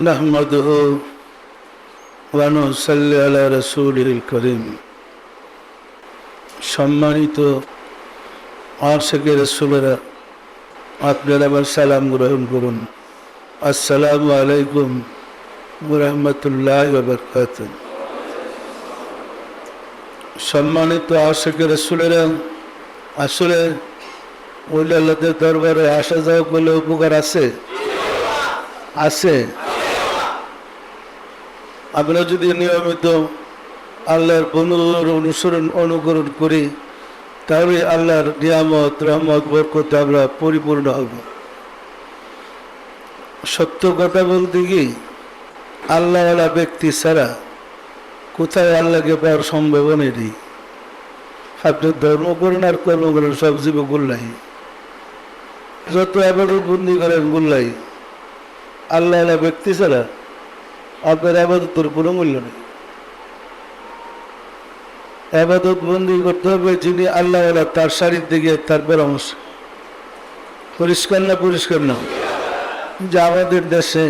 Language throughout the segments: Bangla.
نحمده ونصلي على رسوله الكريم সম্মানিত আশেকের রসুলেরা আপনারা আবার সালাম গ্রহণ করুন আসসালামু আলাইকুম রহমতুল্লাহ বরকাত সম্মানিত আশেকের রসুলেরা আসলে ওই আল্লাহদের দরবারে আসা যাওয়া করলে উপকার আছে আছে আমরা যদি নিয়মিত আল্লাহর বন্ধুর অনুসরণ অনুকরণ করি, তাহলে আল্লাহর নিয়ামত, রহমত, বরকত আমরা পরিপূর্ণ হব। সত্য কথা বলতে কি আল্লাহওয়ালা ব্যক্তি ছাড়া কোথায় আল্লাহকে পাওয়ার সম্ভাবনা নেই। আপনি ধর্ম করেন আর কর্ম করেন, সব জীব গুল্লাই যত এবার বন্দি করেন গুল্লাই আল্লাহ ব্যক্তি ছাড়া আপনার আবাদতের কোনো মূল্য নেই। আবাদত বন্দি করতে হবে যিনি আল্লাহ তার শাড়ির দিকে তার পরামর্শ। পরিষ্কার না পরিষ্কার না? যে আমাদের দেশে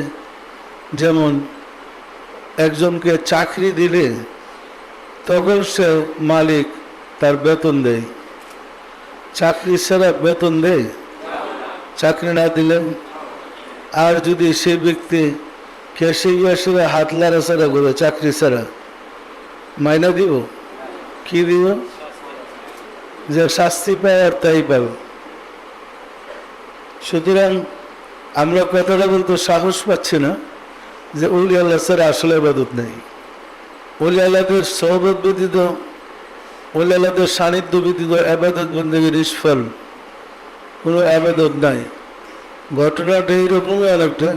যেমন একজনকে চাকরি দিলে তখন সে মালিক তার বেতন দেয়। চাকরি ছাড়া বেতন দেয়? চাকরি না দিলে? আর যদি সে ব্যক্তি কেসে গিয়ে হাত লাড়াছাড়া করে চাকরি ছাড়া মাইনা দিব কি দিব যে শাস্তি পায় আর তাই পাবে সুতরাং আমরা কথাটা বলতে সাহস পাচ্ছি না যে উলি আল্লাহ স্যার আসলে আবাদত নেই উলি আল্লাহদের সহবত ব্যতীত উলি আল্লাহদের সান্নিধ্য ব্যতীত আবাদত বন্দীকে নিষ্ফল কোনো আবাদত নাই ঘটনাটা এইরকমই অনেকটা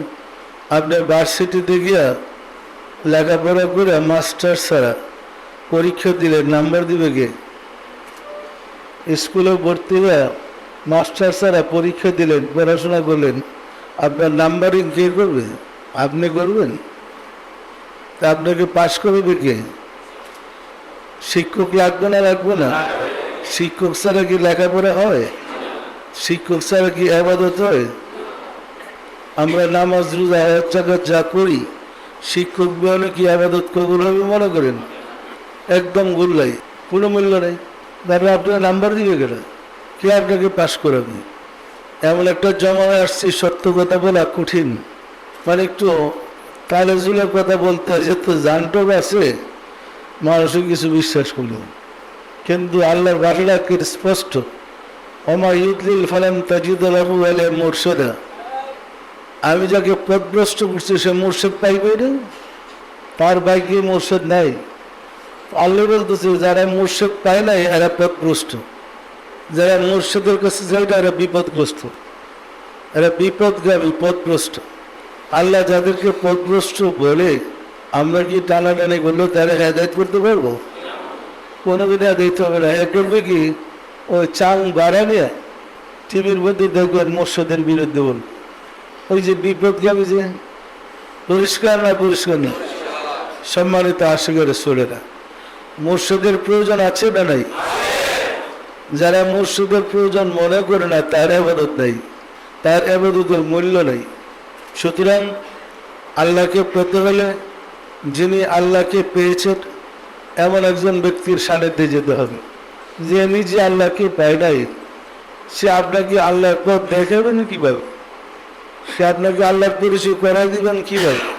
আপনি ভার্সিটিতে গিয়া লেখাপড়া করে মাস্টার ছাড়া পরীক্ষা দিলে নাম্বার দিবে কে? স্কুলে ভর্তি হয়ে মাস্টার ছাড়া পরীক্ষা দিলেন, পড়াশোনা করলেন, আপনার নাম্বারিং কে করবে? আপনি করবেন? তা আপনাকে পাশ করবে কে? শিক্ষক লাগবে না লাগবে না? শিক্ষক ছাড়া কি লেখাপড়া হয়? শিক্ষক ছাড়া কি আবাদত হয়? আমরা নামাজ, রোজা জায়গা যা করি, শিক্ষক বিহনে কি, আবাদত কবুল হবে মনে করেন? একদম গুল্লাই কোনো মূল্য নেই। তারপরে আপনার নাম্বার দিবে গেল কে আপনাকে পাশ করাবে? এমন একটা জমায় আসছি, সত্য কথা বলা কঠিন। মানে একটু তালে জুলের কথা বলতে যেত জানটক আছে, মানুষও কিছু বিশ্বাস করল কিন্তু আল্লাহর বাসাটা কি স্পষ্ট, অমা ইউদলিল ফালাম তাজিদ আলহু আলে মোর্শদা। আমি যাকে পদভ্রষ্ট করছি, সে মোর্শেদ পাইবে না তার বাইকে মোর্শেদ নাই। আল্লাহ বলতেছে, যারা মোর্শেদ পায় নাই, এরা পদভ্রষ্ট যারা মোর্শেদের কাছে যায় এরা বিপদগ্রস্ত। এরা বিপদগামী পদভ্রষ্ট আল্লাহ যাদেরকে পদভ্রষ্ট বলে, আমরা কি টানাটানি করলেও তারা হেদায়ত করতে পারব? কোনো দিন দিতে হবে না। করবে কি, ওই চাং বাড়ানিয়া টিভির মধ্যে দেখবেন মোর্শেদের বিরুদ্ধে বল ওই যে বিপদ বিপদগামী যে পরিষ্কার না পরিষ্কার না সম্মানিত আশেখের সোলেরা মুর্শিদের প্রয়োজন আছে না নাই? যারা মুর্শিদের প্রয়োজন মনে করে না, তার আবাদত নেই, তার আবাদতের মূল্য নেই। সুতরাং আল্লাহকে পেতে হলে যিনি আল্লাহকে পেয়েছেন, এমন একজন ব্যক্তির সান্নিধ্যে যেতে হবে। যে নিজে আল্লাহকে পায় নাই, সে আপনাকে আল্লাহর পথ দেখাবেন কীভাবে? সে আপনাকে আল্লাহর পরিচয় করাই দিবেন কীভাবে?